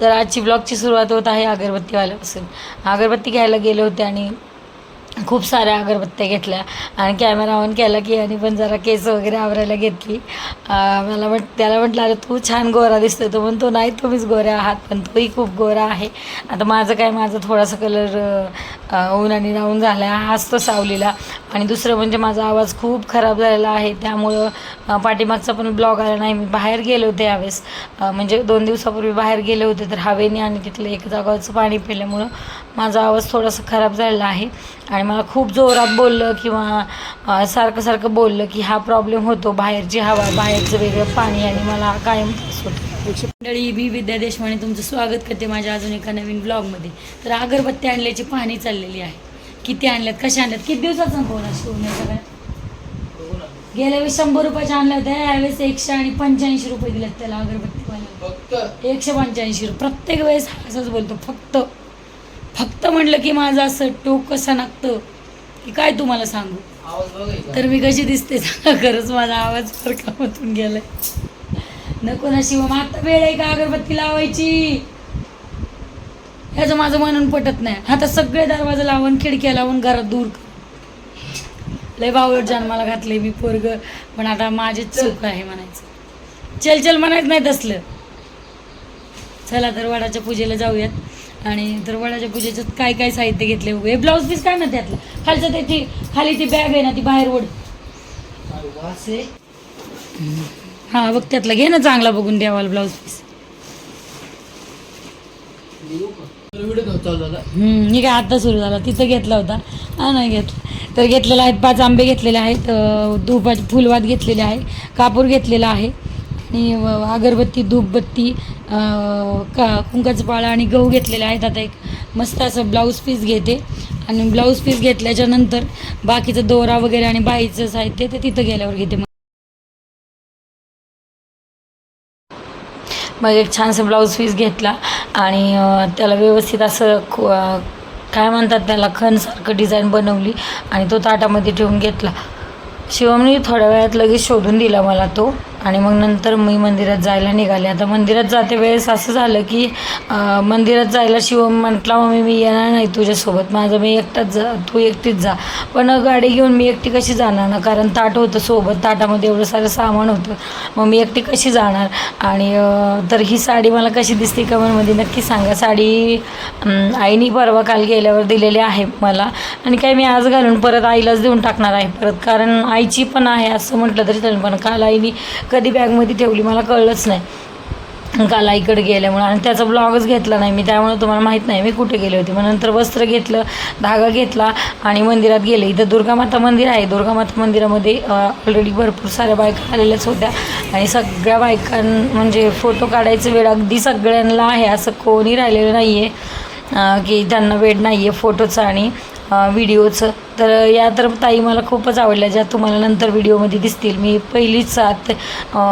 तर आजची ब्लॉगची सुरुवात होत आहे अगरबत्तीवाल्यापासून. अगरबत्ती घ्यायला गेले होते आणि खूप साऱ्या अगरबत्त्या घेतल्या आणि कॅमेरा ऑन केला की आणि पण जरा केस वगैरे आवरायला घेतली. मला म्हट त्याला म्हटलं अरे तू छान गोरा दिसतो तो म्हणतो नाही तुम्हीच गोऱ्या आहात पण तोही खूप गोरा आहे. आता माझं काय माझं थोडासा कलर ऊन आणि राहून झाला आहे हसतो सावलीला. आणि दुसरं म्हणजे माझा आवाज खूप खराब झालेला आहे. त्यामुळं पाठीमागचा पण ब्लॉग आला नाही. मी बाहेर गेले होते यावेळेस. म्हणजे दोन दिवसापूर्वी बाहेर गेले होते तर हवेने आणि तिथलं एक जागाचं पाणी पिल्यामुळं माझा आवाज थोडासा खराब झालेला आहे. आणि मला खूप जोरात बोललं किंवा सारखं सारखं बोललं की हा प्रॉब्लेम होतो बाहेरची हवा बाहेरचं वेगळं पाणी आणि मला कायम त्रास होतो. मंडळी मी विद्या देशमाने तुमचं स्वागत करते माझ्या अजून एका नवीन ब्लॉगमध्ये तर अगरबत्ती आणल्याची पाहणी चाललेली आहे. किती आणल्यात कशा आणल्यात किती दिवसाचा कोणा शिवण्या सगळ्या गेल्या वेळेस शंभर रुपयाच्या आणल्या होत्या यावेळेस एकशे आणि पंच्याऐंशी रुपये दिलेत त्याला फक्त? एकशे पंच्याऐंशी रुपये. प्रत्येक वेळेस हा असंच बोलतो फक्त. फक्त म्हटलं की माझं असं टोक कसं नागतं? की काय तुम्हाला सांगू? तर मी कशी दिसते? सांगा खरंच माझा आवाज फरकामधून गेलाय. नको ना शिव मग आता वेळ आहे का अगरबत्ती लावायची? ह्याचं माझं म्हणून पटत नाही. आता सगळे दरवाजा लावून खिडक्या लावून घरात दूर लय बावळट जन्माला घातले मी पोरग पण आता माझीच चूक आहे म्हणायचं. चल चल म्हणायचं नाही तसलं. चला तर वडाच्या पूजेला जाऊयात. आणि तर वडाच्या पूजेचं काय काय साहित्य घेतले? हे ब्लाऊज पीस काय ना त्यातलं खालचं ते ती खाली ती बॅग आहे ना ती बाहेर ओढ. हा बघ त्यातला. घे ना चांगला बघून द्यावाला ब्लाऊज पीस मी काय आता सुरू झाला. तिथं घेतला होता. हा नाही घेतला तर घेतलेला आहेत. पाच आंबे घेतलेले आहेत. अं, फुलवात घेतलेले आहे. कापूर घेतलेला आहे. आणि अगरबत्ती धूपबत्ती का कुंकाचं पाळा आणि गहू घेतलेले आहेत आता एक मस्त असं ब्लाऊज पीस घेते. आणि ब्लाऊज पीस घेतल्याच्या नंतर बाकीचं दोरा वगैरे आणि बाईचं साहित्य ते तिथं गेल्यावर घेते. मग एक छानसं ब्लाऊज पीस घेतला आणि त्याला व्यवस्थित असं काय म्हणतात त्याला खणसारखं डिझाईन बनवली आणि तो ताटामध्ये ठेवून घेतला. शिवमने थोड्या वेळात लगेच शोधून दिला मला तो. आणि मग नंतर मी मंदिरात जायला निघाले. आता मंदिरात जाते वेळेस असं झालं की मंदिरात जायला शिवम म्हटला मम्मी मी येणार नाही तुझ्यासोबत. माझं मी एकटाच जा तू एकटीच जा. पण गाडी घेऊन मी एकटी कशी जाणार ना? कारण ताट होतं सोबत. ताटामध्ये एवढं सारं सामान होतं. मग मी एकटी कशी जाणार? आणि तर ही साडी मला कशी दिसते कमेंटमध्ये नक्की सांगा. साडी आईनी परवा काल गेल्यावर दिलेली आहे मला. आणि काय मी आज घालून परत आईलाच देऊन टाकणार आहे परत. कारण आईची पण आहे असं म्हटलं तरी चालेल. पण काल आईनी कधी बॅगमध्ये ठेवली मला कळलंच नाही. काल इकडे गेल्यामुळं आणि त्याचा ब्लॉगच घेतला नाही. मी त्यामुळे तुम्हाला माहीत नाही मी कुठे गेले होते. मग नंतर वस्त्र घेतलं धागा घेतला आणि मंदिरात गेले. इथं दुर्गामाता मंदिर आहे. दुर्गामाता मंदिरामध्ये ऑलरेडी भरपूर साऱ्या बायका आलेल्याच होत्या. आणि सगळ्या बायकां म्हणजे फोटो काढायचं वेळ अगदी सगळ्यांना आहे. असं कोणी राहिलेलं नाही आहे की त्यांना वेळ नाही आहे फोटोचा आणि व्हिडिओचं तर या तर ताई मला खूपच आवडल्या ज्या तुम्हाला नंतर व्हिडिओमध्ये दिसतील. मी पहिलीच आत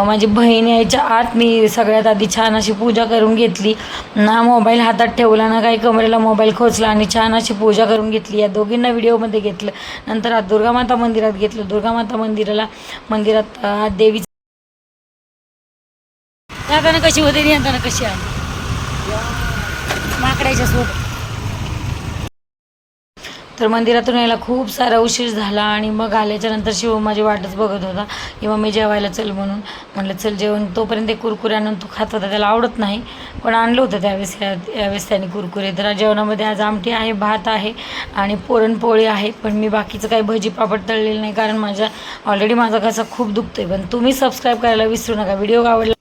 माझी बहीण यायच्या आत मी सगळ्यात आधी छान अशी पूजा करून घेतली. ना मोबाईल हातात ठेवला ना काही कमरेला मोबाईल खोचला आणि छान अशी पूजा करून घेतली. या दोघींना व्हिडिओमध्ये घेतलं. नंतर आज दुर्गामाता मंदिरात घेतलं. दुर्गामाता मंदिराला मंदिरात देवी जाताना कशी होते आणि कशी आली? माकडाच्या सोबत. तर मंदिरातून यायला खूप सारा उशीर झाला आणि मग आल्याच्यानंतर शिव माझी वाटच बघत होता की मम्मी जेवायला चल म्हणून. म्हटलं चल जेवण. तोपर्यंत ते कुरकुरे आणून तो खात होता त्याला आवडत नाही. पण आणलं होतं त्यावेळेस या यावेळेस त्याने कुरकुरे. तर जेवणामध्ये आज आमटी आहे भात आहे आणि पुरणपोळी आहे. पण मी बाकीचं काही भजी पापड तळलेलं नाही कारण माझ्या ऑलरेडी माझा घसा खूप दुखतोय. पण तुम्ही सबस्क्राईब करायला विसरू नका. व्हिडिओ आवडला